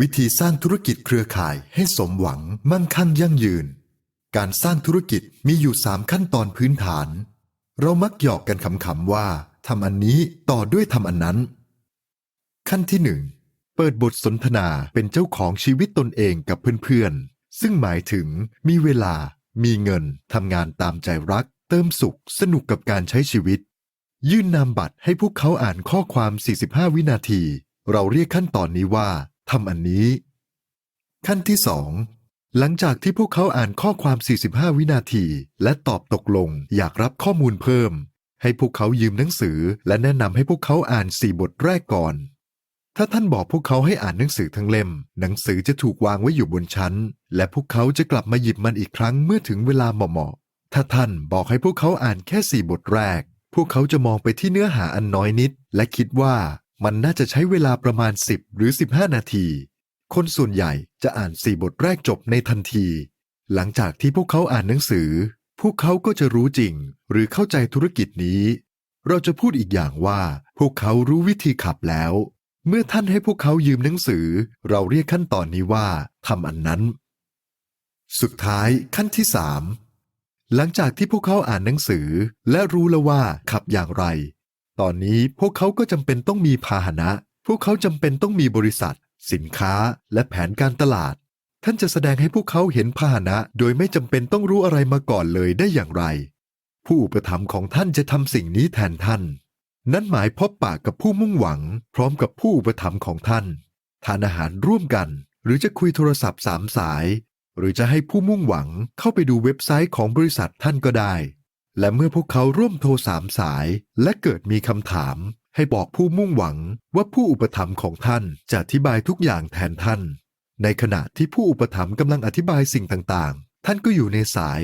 วิธีสร้างธุรกิจเครือข่ายให้สมหวังมั่งคั่งยั่งยืน การสร้างธุรกิจมีอยู่สามขั้นตอนพื้นฐาน เรามักหยอกกันขำๆว่าทำอันนี้ต่อด้วยทำอันนั้น ขั้นที่หนึ่งเปิดบทสนทนาเป็นเจ้าของชีวิตตนเองกับเพื่อนๆ ซึ่งหมายถึงมีเวลา มีเงินทำงานตามใจรัก เติมสุข สนุกกับการใช้ชีวิต ยื่นนามบัตรให้พวกเขาอ่านข้อความ 45 วินาที เราเรียกขั้นตอนนี้ว่า ทำอันนี้ ขั้นที่สองหลังจากที่พวกเขาอ่านข้อความ 45 วินาที และตอบตกลงอยากรับข้อมูลเพิ่ม ให้พวกเขายืมหนังสือ และแนะนำให้พวกเขาอ่านสี่บทแรกก่อน ถ้าท่านบอกพวกเขาให้อ่านหนังสือทั้งเล่ม หนังสือจะถูกวางไว้อยู่บนชั้น และพวกเขาจะกลับมาหยิบมันอีกครั้งเมื่อถึงเวลาเหมาะๆถ้าท่านบอกให้พวกเขาอ่านแค่สี่บทแรก พวกเขาจะมองไปที่เนื้อหาอันน้อยนิด และคิดว่า มันน่าจะใช้เวลาประมาณ 10 หรือ 15 นาที คนส่วนใหญ่จะอ่านสี่บทแรกจบในทันที หลังจากที่พวกเขาอ่านหนังสือ พวกเขาก็จะรู้จริง หรือเข้าใจธุรกิจนี้ เราจะพูดอีกอย่างว่า พวกเขารู้วิธีขับแล้ว เมื่อท่านให้พวกเขายืมหนังสือ เราเรียกขั้นตอนนี้ว่าทำอันนั้น สุดท้ายขั้นที่สามหลังจากที่พวกเขาอ่านหนังสือ และรู้แล้วว่าขับอย่างไร ตอนนี้พวกเขาก็จำเป็นต้องมีพาหนะ พวกเขาจำเป็นต้องมีบริษัท สินค้า และแผนการตลาด ท่านจะแสดงให้พวกเขาเห็นพาหนะ โดยไม่จำเป็นต้องรู้อะไรมาก่อนเลยได้อย่างไร ผู้อุปถัมภ์ของท่านจะทำสิ่งนี้แทนท่าน นั่นหมายพบปากกับผู้มุ่งหวัง พร้อมกับผู้อุปถัมภ์ของท่าน ทานอาหารร่วมกัน หรือจะคุยโทรศัพท์สามสาย หรือจะให้ผู้มุ่งหวังเข้าไปดูเว็บไซต์ของบริษัทท่านก็ได้ และเมื่อพวกเขาร่วมโทรสามสาย และเกิดมีคำถาม ให้บอกผู้มุ่งหวังว่าผู้อุปถัมภ์ของท่านจะอธิบายทุกอย่างแทนท่าน ในขณะที่ผู้อุปถัมภ์กำลังอธิบายสิ่งต่างๆ ท่านก็อยู่ในสาย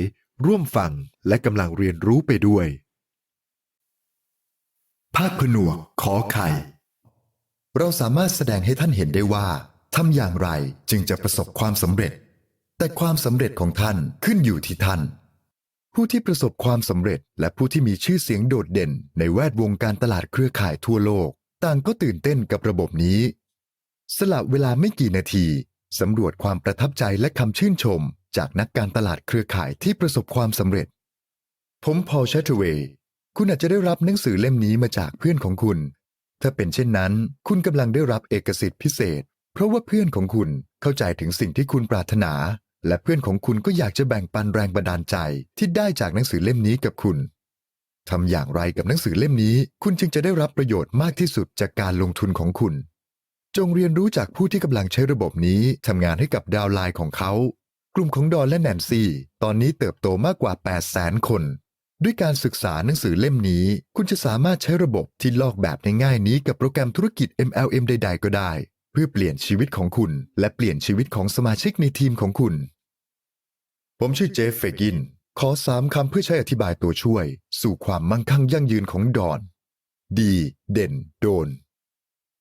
ร่วมฟังและกำลังเรียนรู้ไปด้วยภาคผนวกขอไข่ เราสามารถแสดงให้ท่านเห็นได้ว่าทำอย่างไรจึงจะประสบความสำเร็จ แต่ความสำเร็จของท่านขึ้นอยู่ที่ท่าน ผู้ที่ประสบความสำเร็จ และผู้ที่มีชื่อเสียงโดดเด่น ในแวดวงการตลาดเครือข่ายทั่วโลก ต่างก็ตื่นเต้นกับระบบนี้ สละเวลาไม่กี่นาทีสำรวจความประทับใจและคำชื่นชม จากนักการตลาดเครือข่ายที่ประสบความสำเร็จ ผมพอลชัตเวย์คุณอาจจะได้รับหนังสือเล่มนี้มาจากเพื่อนของคุณ ถ้าเป็นเช่นนั้น คุณกำลังได้รับเอกสิทธิ์พิเศษ เพราะว่าเพื่อนของคุณเข้าใจถึงสิ่งที่คุณปรารถนา และเพื่อนของคุณก็อยากจะแบ่งปันแรงบันดาลใจที่ได้จากหนังสือเล่มนี้กับคุณทำอย่างไรกับหนังสือเล่มนี้ คุณจึงจะได้รับประโยชน์มากที่สุดจากการลงทุนของคุณ จงเรียนรู้จากผู้ที่กำลังใช้ระบบนี้ทำงานให้กับดาวไลน์ของเขา กลุ่มของดอนและแนนซี่ ตอนนี้เติบโตมากกว่า 8 0 0 0 0 0คน ด้วยการศึกษาหนังสือเล่มนี้ คุณจะสามารถใช้ระบบที่ลอกแบบง่ายๆนี้กับโปรแกรมธุรกิจ MLM ใด ๆ ก็ได้ เพื่อเปลี่ยนชีวิตของคุณ และเปลี่ยนชีวิตของสมาชิกในทีมของคุณ ผมชื่อเจฟเฟกิน ขอสามคำเพื่อใช้อธิบายตัวช่วย สู่ความมั่งคั่งยั่งยืนของดอน ดี เด่น โดน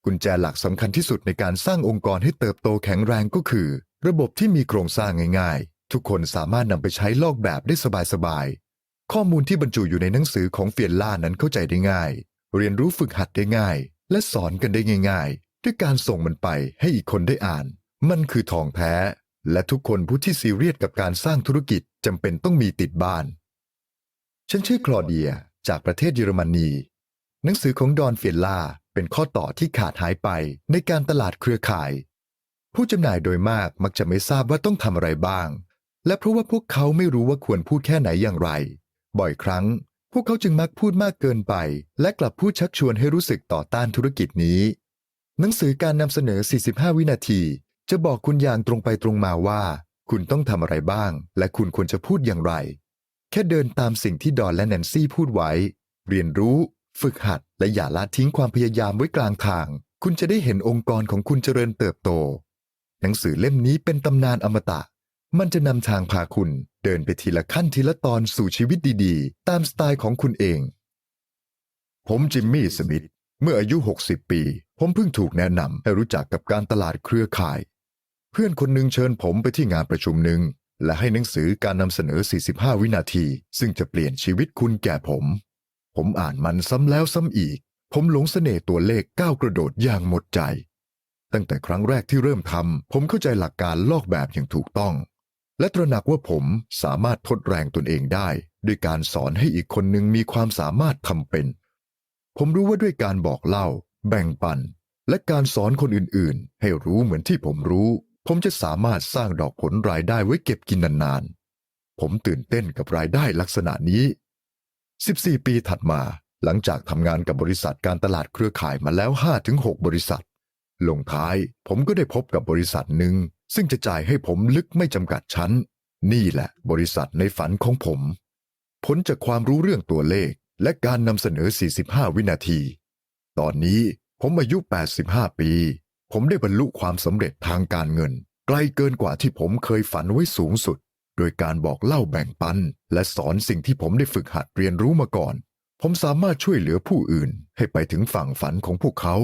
กุญแจหลักสำคัญที่สุดในการสร้างองค์กรให้เติบโตแข็งแรงก็คือ ระบบที่มีโครงสร้างง่ายๆ ทุกคนสามารถนำไปใช้ลอกแบบได้สบายๆ ข้อมูลที่บรรจุอยู่ในหนังสือของเฟียนล่านั้นเข้าใจได้ง่าย เรียนรู้ฝึกหัดได้ง่าย และสอนกันได้ง่าย ๆ ด้วยการส่งมันไปให้อีกคนได้อ่าน มันคือทองแท้ และทุกคนผู้ที่ซีเรียสกับการสร้างธุรกิจจำเป็นต้องมีติดบ้าน ฉันชื่อคลอเดียจากประเทศเยอรมนี หนังสือของดอนเฟียนล่าเป็นข้อต่อที่ขาดหายไปในการตลาดเครือข่าย ผู้จำหน่ายโดยมากมักจะไม่ทราบว่าต้องทำอะไรบ้าง และเพราะว่าพวกเขาไม่รู้ว่าควรพูดแค่ไหนอย่างไร บ่อยครั้ง พวกเขาจึงมักพูดมากเกินไป และกลับพูดชักชวนให้รู้สึกต่อต้านธุรกิจนี้ หนังสือการนำเสนอ 45 วินาที จะบอกคุณอย่างตรงไปตรงมาว่า คุณต้องทำอะไรบ้าง และคุณควรจะพูดอย่างไร แค่เดินตามสิ่งที่ดอนและแนนซี่พูดไว้ เรียนรู้ ฝึกหัด และอย่าละทิ้งความพยายามไว้กลางทาง คุณจะได้เห็นองค์กรของคุณเจริญเติบโต หนังสือเล่มนี้เป็นตำนานอมตะ มันจะนำทางพาคุณเดินไปทีละขั้นทีละตอนสู่ชีวิตดีๆ ตามสไตล์ของคุณเอง ผมจิมมี่สมิธเมื่ออายุ 60 ปี ผมเพิ่งถูกแนะนำให้รู้จักกับการตลาดเครือข่าย พื่อนคนหนึ่งเชิญผมไปที่งานประชุมหนึ่งและให้หนังสือการนำเสนอ 45 วินาที ซึ่งจะเปลี่ยนชีวิตคุณแก่ผม ผมอ่านมันซ้ำแล้วซ้ำอีก ผมหลงเสน่ห์ตัวเลขก้าวกระโดดอย่างหมดใจ ตั้งแต่ครั้งแรกที่เริ่มทำผมเข้าใจหลักการลอกแบบอย่างถูกต้อง และตระหนักว่าผมสามารถทดแรงตนเองได้ ด้วยการสอนให้อีกคนหนึ่งมีความสามารถทำเป็น ผมรู้ว่าด้วยการบอกเล่า แบ่งปัน และการสอนคนอื่นๆ ให้รู้เหมือนที่ผมรู้ ผมจะสามารถสร้างดอกผลรายได้ไว้เก็บกินนานๆ ผมตื่นเต้นกับรายได้ลักษณะนี้ 14 ปีถัดมาหลังจากทำงานกับบริษัทการตลาดเครือข่ายมาแล้ว 5-6 บริษัท ลงท้ายผมก็ได้พบกับบริษัทหนึ่ง ซึ่งจะจ่ายให้ผมลึกไม่จำกัดชั้น นี่แหละบริษัทในฝันของผม ผลจากความรู้เรื่องตัวเลขและการนำเสนอ 45 วินาที ตอนนี้ผมอายุ 85 ปี ผมได้บรรลุความสำเร็จทางการเงิน ไกลเกินกว่าที่ผมเคยฝันไว้สูงสุด โดยการบอกเล่าแบ่งปัน และสอนสิ่งที่ผมได้ฝึกหัดเรียนรู้มาก่อน ผมสามารถช่วยเหลือผู้อื่น ให้ไปถึงฝั่งฝันของพวกเขา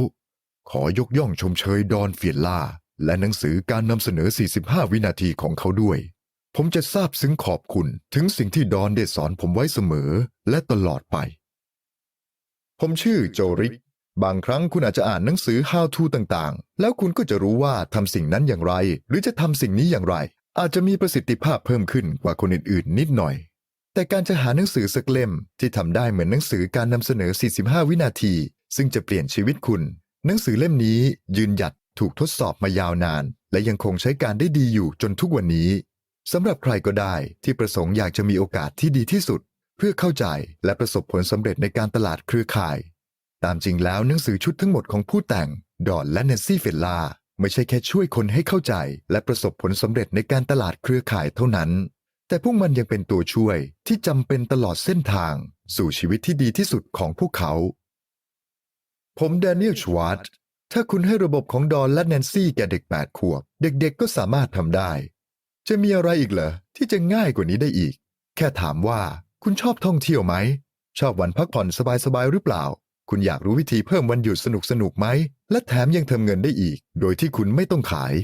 ขอยกย่องชมเชยดอนเฟียนล่า และหนังสือการนำเสนอ 45 วินาทีของเขาด้วย ผมจะซาบซึ้งขอบคุณถึงสิ่งที่ดอนได้สอนผมไว้เสมอและตลอดไป ผมชื่อโจริก บางครั้งคุณอาจจะอ่านหนังสือ How to ต่างๆ แล้วคุณก็จะรู้ว่าทำสิ่งนั้นอย่างไร หรือจะทำสิ่งนี้อย่างไร อาจจะมีประสิทธิภาพเพิ่มขึ้นกว่าคนอื่นๆ นิดหน่อย แต่การจะหาหนังสือสักเล่มที่ทำได้เหมือนหนังสือการนำเสนอ 45 วินาที ซึ่งจะเปลี่ยนชีวิตคุณ หนังสือเล่มนี้ ยืนหยัดถูกทดสอบมายาวนาน และยังคงใช้การได้ดีอยู่จนทุกวันนี้สำหรับใครก็ได้ที่ประสงค์อยากจะมีโอกาสที่ดีที่สุด เพื่อเข้าใจและประสบผลสำเร็จในการตลาดเครือข่าย ตามจริงแล้วหนังสือชุดทั้งหมดของผู้แต่ง ดอนและเนสซี่เฟลลาไม่ใช่แค่ช่วยคนให้เข้าใจ และประสบผลสำเร็จในการตลาดเครือข่ายเท่านั้น แต่พวกมันยังเป็นตัวช่วยที่จำเป็นตลอดเส้นทาง สู่ชีวิตที่ดีที่สุดของพวกเขา ผมแดเนียลชวาร์ตถ้าคุณให้ระบบของดอนและแนนซี่แก่เด็ก 8 ขวบ เด็กๆ ก็สามารถทำได้ จะมีอะไรอีกเหรอ ที่จะง่ายกว่านี้ได้อีก แค่ถามว่าคุณชอบท่องเที่ยวไหม ชอบวันพักผ่อนสบายๆหรือเปล่า คุณอยากรู้วิธีเพิ่มวันหยุดสนุกๆไหม และแถมยังทำเงินได้อีก โดยที่คุณไม่ต้องขาย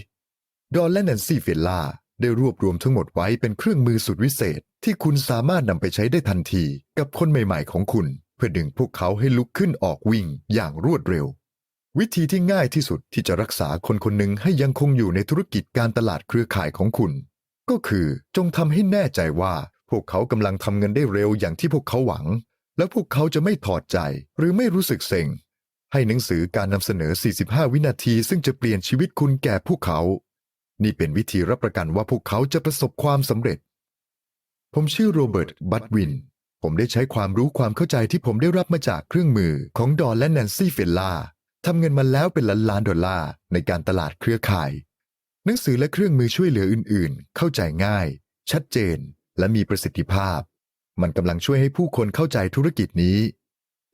ดอนและแนนซี่เฟลล่าได้รวบรวมทั้งหมดไว้เป็นเครื่องมือสุดวิเศษ ที่คุณสามารถนำไปใช้ได้ทันที กับคนใหม่ๆของคุณ เพื่อดึงพวกเขาให้ลุกขึ้นออกวิ่งอย่างรวดเร็ว วิธีที่ง่ายที่สุดที่จะรักษาคนคนหนึ่งให้ยังคงอยู่ในธุรกิจการตลาดเครือข่ายของคุณ ก็คือจงทำให้แน่ใจว่าพวกเขากำลังทำเงินได้เร็วอย่างที่พวกเขาหวัง และพวกเขาจะไม่ถอดใจหรือไม่รู้สึกเซ็ง ให้หนังสือการนำเสนอ 45 วินาที ซึ่งจะเปลี่ยนชีวิตคุณแก่พวกเขา นี่เป็นวิธีรับประกันว่าพวกเขาจะประสบความสำเร็จ ผมชื่อโรเบิร์ต บัตวิน ผมได้ใช้ความรู้ความเข้าใจที่ผมได้รับมาจากเครื่องมือของดอนและแนนซี่เฟลล่าทำเงินมาแล้วเป็นล้านล้านดอลลาร์ในการตลาดเครือข่าย หนังสือและเครื่องมือช่วยเหลืออื่น ๆ เข้าใจง่าย ชัดเจน และมีประสิทธิภาพ มันกำลังช่วยให้ผู้คนเข้าใจธุรกิจนี้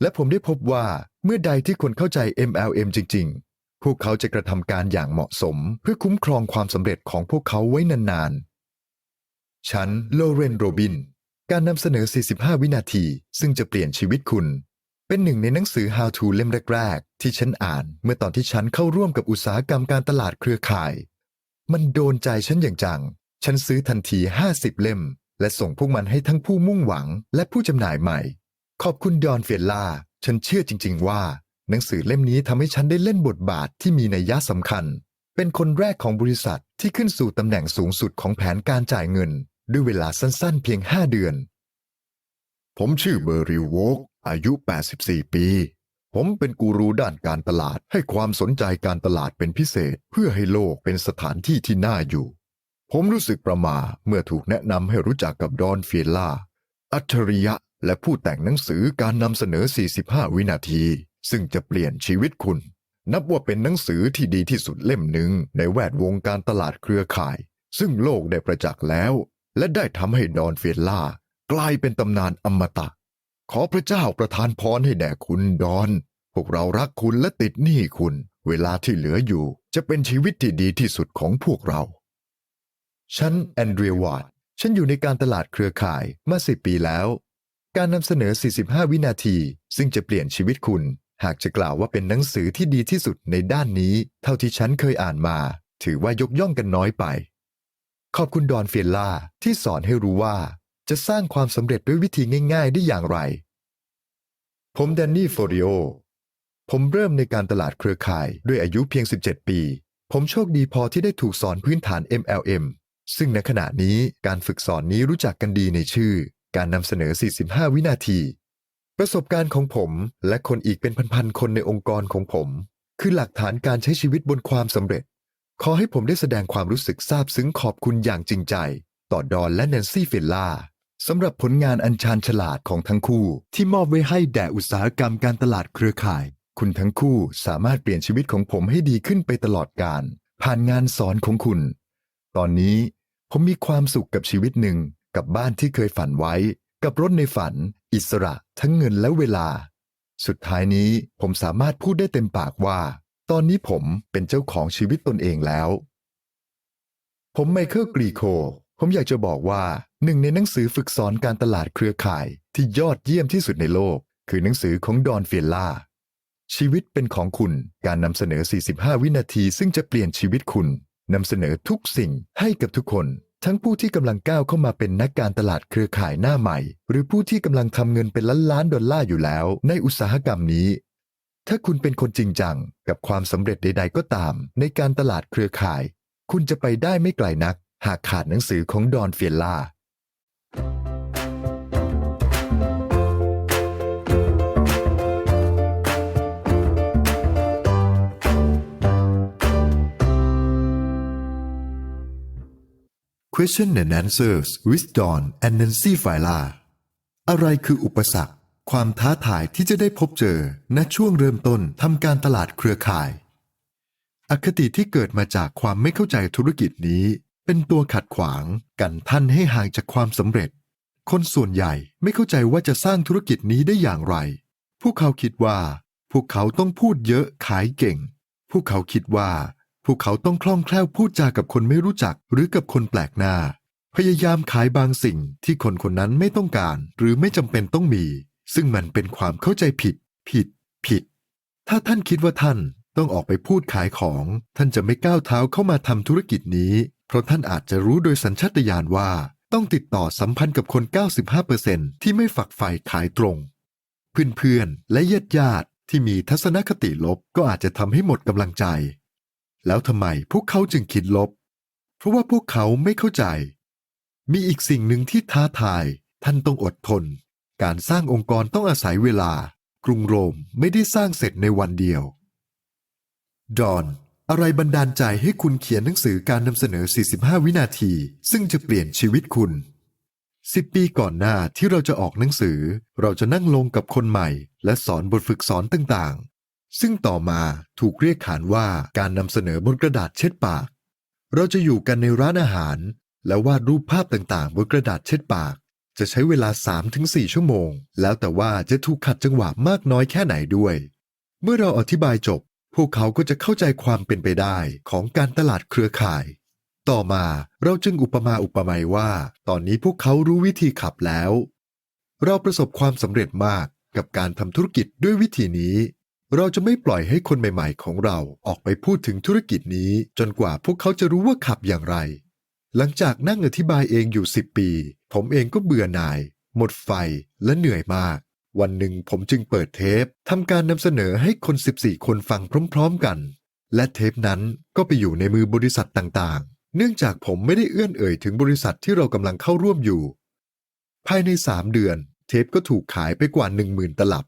และผมได้พบว่าเมื่อใดที่คนเข้าใจ MLM จริง ๆ พวกเขาจะกระทำการอย่างเหมาะสม เพื่อคุ้มครองความสำเร็จของพวกเขาไว้นานๆ ฉันโลเรนโรบิน การนำเสนอ 45 วินาที ซึ่งจะเปลี่ยนชีวิตคุณ เป็นหนึ่งในหนังสือ How to เล่มแรกๆ ที่ฉันอ่านเมื่อตอนที่ฉันเข้าร่วมกับอุตสาหกรรมการตลาดเครือข่าย มันโดนใจฉันอย่างจัง ฉันซื้อทันที 50 เล่ม และส่งพวกมันให้ทั้งผู้มุ่งหวังและผู้จำหน่ายใหม่ ขอบคุณดอนเฟียล่า ฉันเชื่อจริง ๆ ว่า หนังสือเล่มนี้ทำให้ฉันได้เล่นบทบาทที่มีนัยยะสำคัญ เป็นคนแรกของบริษัทที่ขึ้นสู่ตำแหน่งสูงสุดของแผนการจ่ายเงิน ด้วยเวลาสั้นๆ เพียง 5 เดือน ผมชื่อเบอร์ริวโวกอายุ 84 ปี ผมเป็นกูรูด้านการตลาดให้ความสนใจการตลาดเป็นพิเศษ เพื่อให้โลกเป็นสถานที่ที่น่าอยู่ ผมรู้สึกประมาเมื่อถูกแนะนำให้รู้จักกับดอนเฟียล่า อัจฉริยะและผู้แต่งหนังสือการนำเสนอ 45 วินาที ซึ่งจะเปลี่ยนชีวิตคุณ นับว่าเป็นหนังสือที่ดีที่สุดเล่มหนึ่งในแวดวงการตลาดเครือข่าย ซึ่งโลกได้ประจักษ์แล้ว และได้ทำให้ดอนเฟียล่ากลายเป็นตำนานอมตะ ขอพระเจ้าประทานพรให้แด่คุณดอน พวกเรารักคุณและติดหนี้คุณ เวลาที่เหลืออยู่จะเป็นชีวิตที่ดีที่สุดของพวกเรา ฉันแอนเดรียวาดฉันอยู่ในการตลาดเครือข่ายมาสิปีแล้ว การนำเสนอ 45 วินาที ซึ่งจะเปลี่ยนชีวิตคุณ หากจะกล่าวว่าเป็นหนังสือที่ดีที่สุดในด้านนี้ เท่าที่ฉันเคยอ่านมา ถือว่ายกย่องกันน้อยไป ขอบคุณดอนเฟียล่าที่สอนให้รู้ว่า จะสร้างความสำเร็จด้วยวิธีง่าย ๆ ได้อย่างไร ผมแดนนี่โฟริโอผมเริ่มในการตลาดเครือข่ายด้วยอายุเพียง 17 ปี ผมโชคดีพอที่ได้ถูกสอนพื้นฐาน MLM ซึ่งในขณะนี้การฝึกสอนนี้รู้จักกันดีในชื่อ การนำเสนอ 45 วินาที ประสบการณ์ของผม และคนอีกเป็นพันๆคนในองค์กรของผม คือหลักฐานการใช้ชีวิตบนความสำเร็จ ขอให้ผมได้แสดงความรู้สึกซาบซึ้งขอบคุณอย่างจริงใจ ต่อดอนและแนนซี่เฟลล่าสำหรับผลงานอันชาญฉลาดของทั้งคู่ ที่มอบไว้ให้แด่อุตสาหกรรมการตลาดเครือข่าย คุณทั้งคู่สามารถเปลี่ยนชีวิตของผมให้ดีขึ้นไปตลอดกาลผ่านงานสอนของคุณ ตอนนี้ผมมีความสุขกับชีวิตหนึ่ง กับบ้านที่เคยฝันไว้ กับรถในฝัน อิสระทั้งเงินและเวลา สุดท้ายนี้ผมสามารถพูดได้เต็มปากว่า ตอนนี้ผมเป็นเจ้าของชีวิตตนเองแล้ว ผมไมเคิลกรีโค ผมอยากจะบอกว่าหนึ่งในหนังสือฝึกสอนการตลาดเครือข่ายที่ยอดเยี่ยมที่สุดในโลก คือหนังสือของดอนเฟียล่าชีวิตเป็นของคุณ การนำเสนอ 45 วินาที ซึ่งจะเปลี่ยนชีวิตคุณ นำเสนอทุกสิ่งให้กับทุกคน ทั้งผู้ที่กำลังก้าวเข้ามาเป็นนักการตลาดเครือข่ายหน้าใหม่ หรือผู้ที่กำลังทำเงินเป็นล้านล้านดอลลาร์อยู่แล้ว ในอุตสาหกรรมนี้ ถ้าคุณเป็นคนจริงจัง กับความสำเร็จใด ๆ ก็ตาม ในการตลาดเครือข่าย คุณจะไปได้ไม่ไกลนัก หากขาดหนังสือของดอนเฟียล่า Question and Answers with Dawn and Nancy f i l a อะไรคืออุปสรรค ความท้าทายที่จะได้พบเจอ ณช่วงเริ่มต้นทำการตลาดเครือข่าย อคติที่เกิดมาจากความไม่เข้าใจธุรกิจนี้ เป็นตัวขัดขวางกันท่านให้ห่างจากความสำเร็จ คนส่วนใหญ่ไม่เข้าใจว่าจะสร้างธุรกิจนี้ได้อย่างไร พวกเขาคิดว่า พวกเขาต้องพูดเยอะขายเก่ง พวกเขาคิดว่า พวกเขาต้องคล่องแคล่วพูดจากับคนไม่รู้จักหรือกับคนแปลกหน้า พยายามขายบางสิ่งที่คนคนนั้นไม่ต้องการ หรือไม่จำเป็นต้องมี ซึ่งมันเป็นความเข้าใจผิด ผิด ผิด ถ้าท่านคิดว่าท่านต้องออกไปพูดขายของ ท่านจะไม่ก้าวเท้าเข้ามาทำธุรกิจนี้ เพราะท่านอาจจะรู้โดยสัญชาตญาณว่า ต้องติดต่อสัมพันธ์กับคน 95%ที่ไม่ฝักใฝ่ขายตรง เพื่อนๆและญาติญาติที่มีทัศนคติลบก็อาจจะทำให้หมดกำลังใจ แล้วทำไมพวกเขาจึงคิดลบ เพราะว่าพวกเขาไม่เข้าใจ มีอีกสิ่งหนึ่งที่ท้าทาย ท่านต้องอดทน การสร้างองค์กรต้องอาศัยเวลา กรุงโรมไม่ได้สร้างเสร็จในวันเดียว ดอน อะไรบันดาลใจให้คุณเขียนหนังสือการนำเสนอ 45 วินาที ซึ่งจะเปลี่ยนชีวิตคุณ10ปีก่อนหน้าที่เราจะออกหนังสือ เราจะนั่งลงกับคนใหม่ และสอนบทฝึกสอนต่างๆ ซึ่งต่อมาถูกเรียกขานว่าการนำเสนอบนกระดาษเช็ดปาก เราจะอยู่กันในร้านอาหาร และวาดรูปภาพต่างๆ บนกระดาษเช็ดปาก จะใช้เวลา 3-4 ชั่วโมง แล้วแต่ว่าจะถูกขัดจังหวะมากน้อยแค่ไหนด้วย เมื่อเราอธิบายจบ พวกเขาก็จะเข้าใจความเป็นไปได้ของการตลาดเครือข่าย ต่อมาเราจึงอุปมาอุปไมยว่า ตอนนี้พวกเขารู้วิธีขับแล้ว เราประสบความสำเร็จมากกับการทำธุรกิจด้วยวิธีนี้ เราจะไม่ปล่อยให้คนใหม่ ๆ ของเราออกไปพูดถึงธุรกิจนี้ จนกว่าพวกเขาจะรู้ว่าขับอย่างไร หลังจากนั่งอธิบายเองอยู่สิบปี ผมเองก็เบื่อหน่าย หมดไฟและเหนื่อยมาก วันหนึ่งผมจึงเปิดเทปทำการนำเสนอให้คน 14 คนฟังพร้อม ๆ กัน และเทปนั้นก็ไปอยู่ในมือบริษัทต่างๆ เนื่องจากผมไม่ได้เอื้อนเอ่ยถึงบริษัทที่เรากำลังเข้าร่วมอยู่ ภายใน 3 เดือน เทปก็ถูกขายไปกว่า 10,000 ตลับ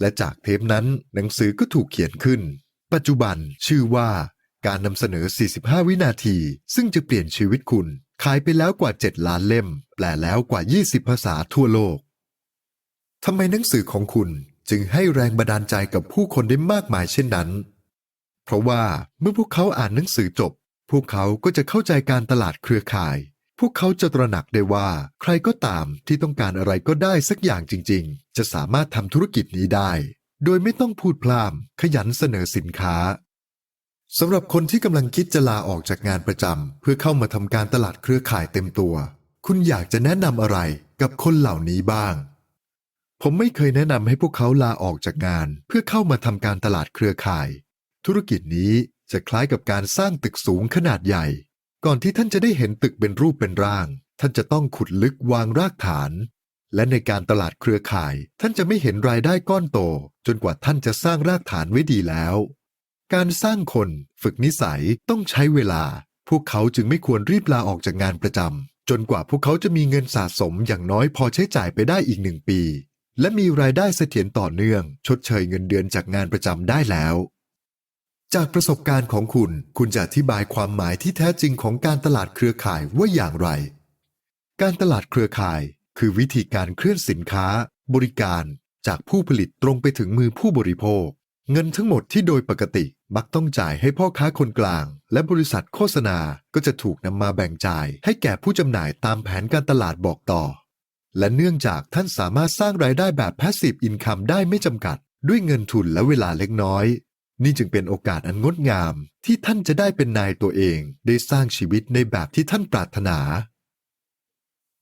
และจากเทปนั้นหนังสือก็ถูกเขียนขึ้น ปัจจุบันชื่อว่าการนำเสนอ 45 วินาที ซึ่งจะเปลี่ยนชีวิตคุณ ขายไปแล้วกว่า 7 ล้านเล่ม แปลแล้วกว่า 20 ภาษาทั่วโลกทำไมหนังสือของคุณจึงให้แรงบันดาลใจกับผู้คนได้มากมายเช่นนั้น เพราะว่าเมื่อพวกเขาอ่านหนังสือจบ พวกเขาก็จะเข้าใจการตลาดเครือข่าย พวกเขาจะตระหนักได้ว่าใครก็ตามที่ต้องการอะไรก็ได้สักอย่างจริง ๆ จะสามารถทำธุรกิจนี้ได้ โดยไม่ต้องพูดพล่ามขยันเสนอสินค้าสำหรับคนที่กำลังคิดจะลาออกจากงานประจำเพื่อเข้ามาทำการตลาดเครือข่ายเต็มตัว คุณอยากจะแนะนำอะไรกับคนเหล่านี้บ้าง ผมไม่เคยแนะนำให้พวกเขาลาออกจากงาน เพื่อเข้ามาทำการตลาดเครือข่าย ธุรกิจนี้จะคล้ายกับการสร้างตึกสูงขนาดใหญ่ ก่อนที่ท่านจะได้เห็นตึกเป็นรูปเป็นร่าง ท่านจะต้องขุดลึกวางรากฐาน และในการตลาดเครือข่าย ท่านจะไม่เห็นรายได้ก้อนโต จนกว่าท่านจะสร้างรากฐานไว้ดีแล้ว การสร้างคนฝึกนิสัยต้องใช้เวลา พวกเขาจึงไม่ควรรีบลาออกจากงานประจำจนกว่าพวกเขาจะมีเงินสะสมอย่างน้อยพอใช้จ่ายไปได้อีกหนึ่งปี และมีรายได้เสถียรต่อเนื่อง ชดเชยเงินเดือนจากงานประจำได้แล้ว จากประสบการณ์ของคุณ คุณจะอธิบายความหมายที่แท้จริงของการตลาดเครือข่ายว่าอย่างไร การตลาดเครือข่าย คือวิธีการเคลื่อนสินค้า บริการจากผู้ผลิตตรงไปถึงมือผู้บริโภค เงินทั้งหมดที่โดยปกติมักต้องจ่ายให้พ่อค้าคนกลาง และบริษัทโฆษณาก็จะถูกนำมาแบ่งจ่าย ให้แก่ผู้จำหน่ายตามแผนการตลาดบอกต่อ และเนื่องจากท่านสามารถสร้างรายได้แบบ passive income ได้ไม่จำกัด ด้วยเงินทุนและเวลาเล็กน้อย นี่จึงเป็นโอกาสอันงดงามที่ท่านจะได้เป็นนายตัวเองได้สร้างชีวิตในแบบที่ท่านปรารถนา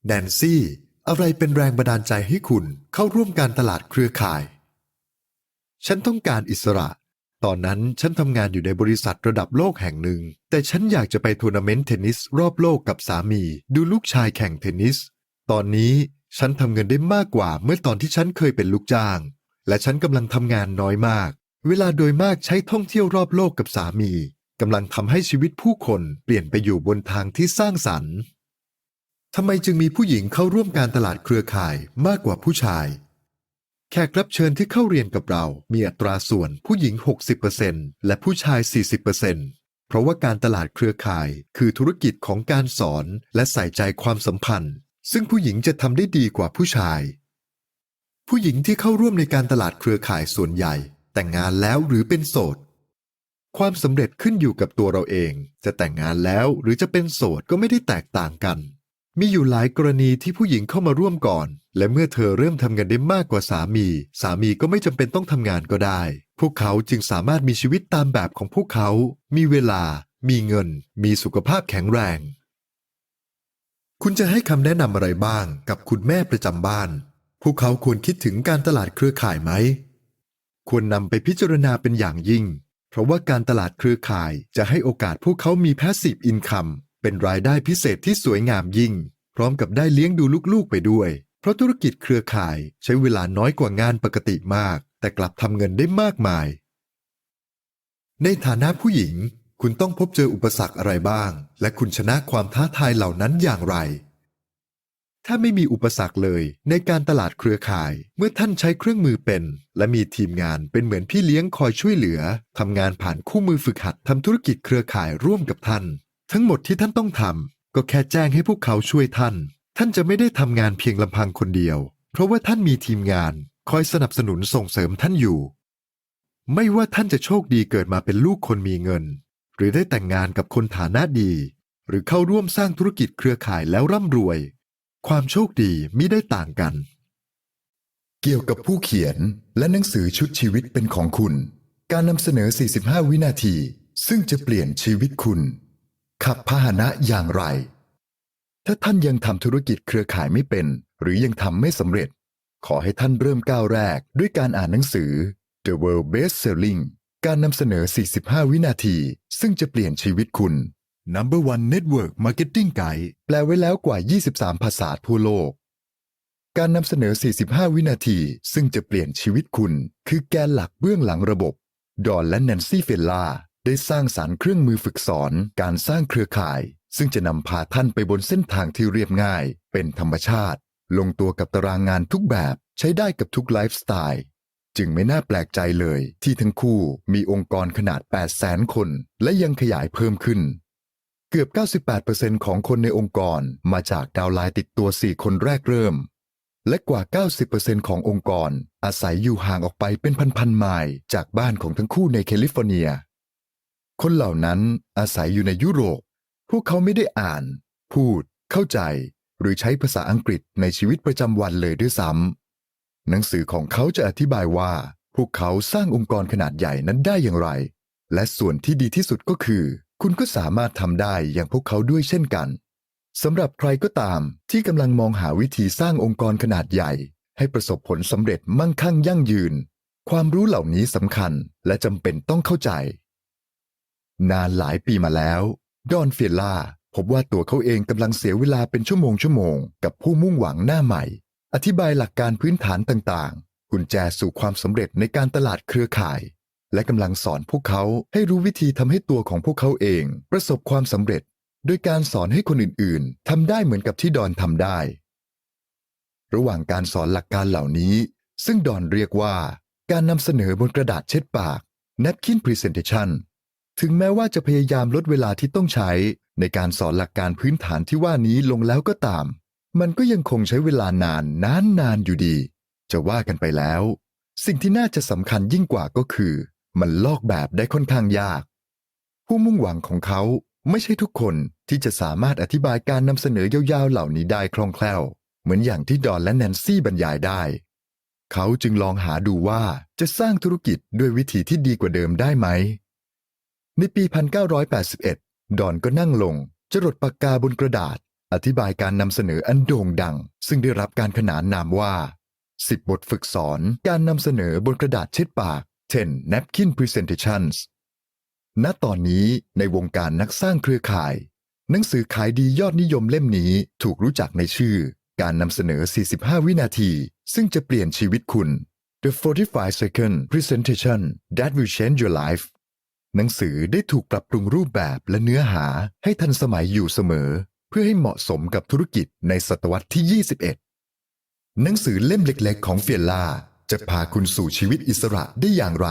แนนซี่อะไรเป็นแรงบันดาลใจให้คุณเข้าร่วมการตลาดเครือข่าย ฉันต้องการอิสระ ตอนนั้นฉันทำงานอยู่ในบริษัทระดับโลกแห่งหนึ่ง แต่ฉันอยากจะไปทัวร์นาเมนต์เทนนิสรอบโลกกับสามี ดูลูกชายแข่งเทนนิส ตอนนี้ฉันทำเงินได้มากกว่าเมื่อตอนที่ฉันเคยเป็นลูกจ้าง และฉันกำลังทำงานน้อยมาก เวลาโดยมากใช้ท่องเที่ยวรอบโลกกับสามีกำลังทำให้ชีวิตผู้คนเปลี่ยนไปอยู่บนทางที่สร้างสรรค์ทำไมจึงมีผู้หญิงเข้าร่วมการตลาดเครือข่ายมากกว่าผู้ชาย แขกรับเชิญที่เข้าเรียนกับเรา มีอัตราส่วนผู้หญิง 60%และผู้ชาย 40%เพราะว่าการตลาดเครือข่ายคือธุรกิจของการสอนและใส่ใจความสัมพันธ์ ซึ่งผู้หญิงจะทำได้ดีกว่าผู้ชาย ผู้หญิงที่เข้าร่วมในการตลาดเครือข่ายส่วนใหญ่ แต่งงานแล้วหรือเป็นโสด ความสำเร็จขึ้นอยู่กับตัวเราเอง จะแต่งงานแล้วหรือจะเป็นโสดก็ไม่ได้แตกต่างกัน มีอยู่หลายกรณีที่ผู้หญิงเข้ามาร่วมก่อน และเมื่อเธอเริ่มทำงานได้มากกว่าสามี สามีก็ไม่จำเป็นต้องทำงานก็ได้ พวกเขาจึงสามารถมีชีวิตตามแบบของพวกเขา มีเวลา มีเงิน มีสุขภาพแข็งแรง คุณจะให้คำแนะนำอะไรบ้าง กับคุณแม่ประจำบ้าน พวกเขาควรคิดถึงการตลาดเครือข่ายไหม ควรนำไปพิจารณาเป็นอย่างยิ่ง เพราะว่าการตลาดเครือข่ายจะให้โอกาสพวกเขามี passive income เป็นรายได้พิเศษที่สวยงามยิ่ง พร้อมกับได้เลี้ยงดูลูกๆไปด้วย เพราะธุรกิจเครือข่ายใช้เวลาน้อยกว่างานปกติมาก แต่กลับทำเงินได้มากมาย ในฐานะผู้หญิง คุณต้องพบเจออุปสรรคอะไรบ้าง และคุณชนะความท้าทายเหล่านั้นอย่างไร ถ้าไม่มีอุปสรรคเลยในการตลาดเครือข่าย เมื่อท่านใช้เครื่องมือเป็น และมีทีมงานเป็นเหมือนพี่เลี้ยงคอยช่วยเหลือทำงานผ่านคู่มือฝึกหัดทำธุรกิจเครือข่ายร่วมกับท่าน ทั้งหมดที่ท่านต้องทำก็แค่แจ้งให้พวกเขาช่วยท่าน ท่านจะไม่ได้ทำงานเพียงลำพังคนเดียว เพราะว่าท่านมีทีมงานคอยสนับสนุนส่งเสริมท่านอยู่ ไม่ว่าท่านจะโชคดีเกิดมาเป็นลูกคนมีเงิน หรือได้แต่งงานกับคนฐานะดี หรือเข้าร่วมสร้างธุรกิจเครือข่ายแล้วร่ำรวย ความโชคดีมิได้ต่างกัน เกี่ยวกับผู้เขียนและหนังสือชุดชีวิตเป็นของคุณ การนำเสนอ 45 วินาที ซึ่งจะเปลี่ยนชีวิตคุณ ขับพาหนะอย่างไร ถ้าท่านยังทำธุรกิจเครือข่ายไม่เป็น หรือยังทำไม่สำเร็จ ขอให้ท่านเริ่มก้าวแรกด้วยการอ่านหนังสือ The World Best Selling การนำเสนอ 45 วินาที ซึ่งจะเปลี่ยนชีวิตคุณ Number One Network Marketing Guide แปลไว้แล้วกว่า 23 ภาษาทั่วโลก การนำเสนอ 45 วินาที ซึ่งจะเปลี่ยนชีวิตคุณ คือแกนหลักเบื้องหลังระบบ ดอนและแนนซี่เฟลล่าได้สร้างสารรค์เครื่องมือฝึกสอน การสร้างเครือข่าย ซึ่งจะนำพาท่านไปบนเส้นทางที่เรียบง่าย เป็นธรรมชาติ ลงตัวกับตารางงานทุกแบบใช้ได้กับทุกไลฟ์สไตล์จึงไม่น่าแปลกใจเลย ที่ทั้งคู่มีองค์กรขนาด 8 0 0 0 0 0 คน และยังขยายเพิ่มขึ้น เกือบ 98%ของคนในองค์กรมาจากดาวไลน์ติดตัว 4 คนแรกเริ่ม และกว่า 90%ขององค์กร อาศัยอยู่ห่างออกไปเป็นพันๆไมล์จากบ้านของทั้งคู่ในแคลิฟอร์เนีย คนเหล่านั้นอาศัยอยู่ในยุโรป พวกเขาไม่ได้อ่าน พูด เข้าใจ หรือใช้ภาษาอังกฤษในชีวิตประจำวันเลยด้วยซ้ำหนังสือของเขาจะอธิบายว่า พวกเขาสร้างองค์กรขนาดใหญ่นั้นได้อย่างไร และส่วนที่ดีที่สุดก็คือ คุณก็สามารถทำได้อย่างพวกเขาด้วยเช่นกันสำหรับใครก็ตามที่กำลังมองหาวิธีสร้างองค์กรขนาดใหญ่ ให้ประสบผลสำเร็จมั่งคั่งยั่งยืน ความรู้เหล่านี้สำคัญและจำเป็นต้องเข้าใจ นานหลายปีมาแล้ว ดอนเฟียล่าพบว่าตัวเขาเองกำลังเสียเวลาเป็นชั่วโมงชั่วโมงกับผู้มุ่งหวังหน้าใหม่ อธิบายหลักการพื้นฐานต่างๆ กุญแจสู่ความสำเร็จในการตลาดเครือข่าย และกำลังสอนพวกเขาให้รู้วิธีทำให้ตัวของพวกเขาเอง ประสบความสำเร็จ โดยการสอนให้คนอื่นๆทำได้เหมือนกับที่ดอนทำได้ ระหว่างการสอนหลักการเหล่านี้ ซึ่งดอนเรียกว่า การนำเสนอบนกระดาษเช็ดปาก napkin presentation ถึงแม้ว่าจะพยายามลดเวลาที่ต้องใช้ ในการสอนหลักการพื้นฐานที่ว่านี้ลงแล้วก็ตาม มันก็ยังคงใช้เวลานานนานนานอยู่ดี จะว่ากันไปแล้ว สิ่งที่น่าจะสำคัญยิ่งกว่าก็คือ มันลอกแบบได้ค่อนข้างยาก ผู้มุ่งหวังของเขาไม่ใช่ทุกคนที่จะสามารถอธิบายการนำเสนอยาวๆเหล่านี้ได้คล่องแคล่ว เหมือนอย่างที่ดอนและแนนซี่บรรยายได้ เขาจึงลองหาดูว่าจะสร้างธุรกิจด้วยวิธีที่ดีกว่าเดิมได้ไหม ในปี 1981 ดอนก็นั่งลงจรดปากกาบนกระดาษ อธิบายการนำเสนออันโด่งดัง ซึ่งได้รับการขนานนามว่า 10 บทฝึกสอนการนำเสนอบนกระดาษเช็ดปาก 10 napkin presentations ณตอนนี้ในวงการนักสร้างเครือข่าย หนังสือขายดียอดนิยมเล่มนี้ถูกรู้จักในชื่อ การนำเสนอ 45 วินาที ซึ่งจะเปลี่ยนชีวิตคุณ The 45 Second Presentation That Will Change Your Life หนังสือได้ถูกปรับปรุงรูปแบบและเนื้อหาให้ทันสมัยอยู่เสมอ เพื่อให้เหมาะสมกับธุรกิจในศตวรรษที่ 21 หนังสือเล่มเล็ก ๆ ของเฟียล่า จะพาคุณสู่ชีวิตอิสระได้อย่างไร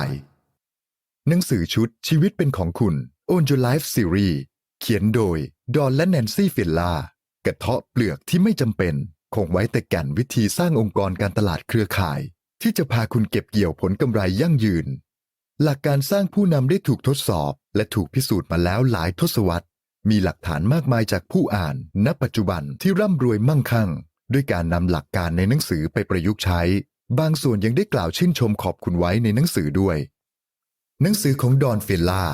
หนังสือชุดชีวิตเป็นของคุณ Own Your Life Series เขียนโดย ดอนและแนนซี่เฟียล่ากระเทาะเปลือกที่ไม่จำเป็น คงไว้แต่แก่นวิธีสร้างองค์กรการตลาดเครือข่าย ที่จะพาคุณเก็บเกี่ยวผลกำไรยั่งยืน หลักการสร้างผู้นำได้ถูกทดสอบ และถูกพิสูจน์มาแล้วหลายทศวรรษ มีหลักฐานมากมายจากผู้อ่าน ณ ปัจจุบันที่ร่ำรวยมั่งคั่ง ด้วยการนำหลักการในหนังสือไปประยุกต์ใช้ บางส่วนยังได้กล่าวชื่นชมขอบคุณไว้ในหนังสือด้วย หนังสือของดอนเฟลล่า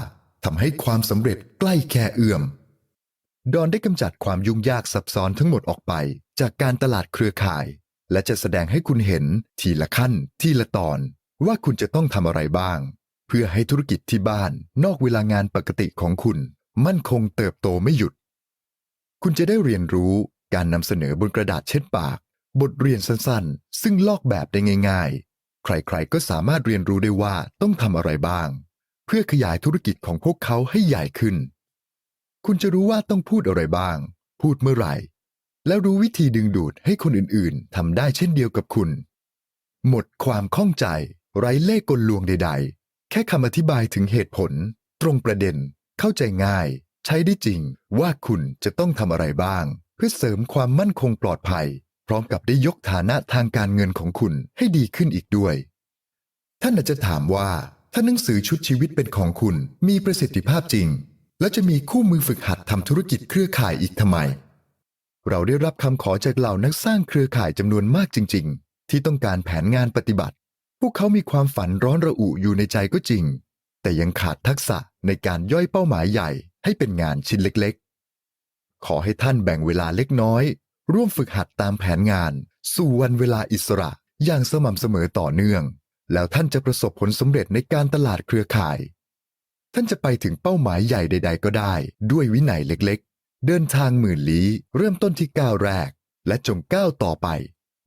ทำให้ความสำเร็จใกล้แค่เอื้อม ดอนได้กำจัดความยุ่งยากซับซ้อนทั้งหมดออกไป จากการตลาดเครือข่าย และจะแสดงให้คุณเห็นทีละขั้น ทีละตอน ว่าคุณจะต้องทำอะไรบ้าง เพื่อให้ธุรกิจที่บ้านนอกเวลางานปกติของคุณ มั่นคงเติบโตไม่หยุด คุณจะได้เรียนรู้การนำเสนอบนกระดาษเช็ดปาก บทเรียนสั้นๆ ซึ่งลอกแบบได้ง่าย ๆ ใครๆ ก็สามารถเรียนรู้ได้ว่าต้องทำอะไรบ้าง เพื่อขยายธุรกิจของพวกเขาให้ใหญ่ขึ้น คุณจะรู้ว่าต้องพูดอะไรบ้าง พูดเมื่อไหร่ แล้วรู้วิธีดึงดูดให้คนอื่นๆทำได้เช่นเดียวกับคุณ หมดความข้องใจ ไร้เล่กลลวงใด ๆ แค่คำอธิบายถึงเหตุผล ตรงประเด็น เข้าใจง่าย ใช้ได้จริงว่าคุณจะต้องทำอะไรบ้าง เพื่อเสริมความมั่นคงปลอดภัย ร้อมกับได้ยกฐานะทางการเงินของคุณให้ดีขึ้นอีกด้วย ท่านอาจจะถามว่า ถ้าหนังสือชุดชีวิตเป็นของคุณมีประสิทธิภาพจริง แล้วจะมีคู่มือฝึกหัดทำธุรกิจเครือข่ายอีกทำไม เราได้รับคำขอจากเหล่านักสร้างเครือข่ายจำนวนมากจริง ๆ ที่ต้องการแผนงานปฏิบัติ พวกเขามีความฝันร้อนระอุอยู่ในใจก็จริง แต่ยังขาดทักษะในการย่อยเป้าหมายใหญ่ ให้เป็นงานชิ้นเล็ก ๆ ขอให้ท่านแบ่งเวลาเล็กน้อย ร่วมฝึกหัดตามแผนงาน สู่วันเวลาอิสระอย่างสม่ำเสมอต่อเนื่อง แล้วท่านจะประสบผลสำเร็จในการตลาดเครือข่าย ท่านจะไปถึงเป้าหมายใหญ่ใด ๆ ก็ได้ ด้วยวินัยเล็กๆ เดินทางหมื่นลี้เริ่มต้นที่ก้าวแรก และจงก้าวต่อไป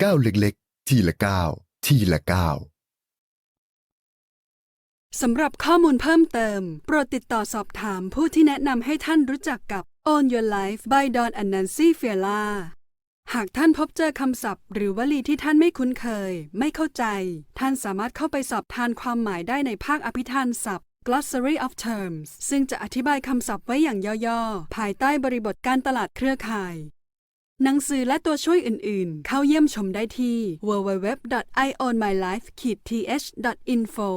ก้าวเล็กๆ ทีละก้าวทีละก้าวสำหรับข้อมูลเพิ่มเติม โปรดติดต่อสอบถามผู้ที่แนะนำให้ท่านรู้จักกับ Own Your Life by Don and Nancy Fiala หากท่านพบเจอคำศัพท์ หรือวลีที่ท่านไม่คุ้นเคย ไม่เข้าใจ ท่านสามารถเข้าไปสอบทานความหมายได้ในภาคอภิธานศัพท์ Glossary of Terms ซึ่งจะอธิบายคำศัพท์ไว้อย่างย่อๆ ภายใต้บริบทการตลาดเครือข่าย หนังสือและตัวช่วยอื่นๆ เข้าเยี่ยมชมได้ที่ www.ionmylife-th.info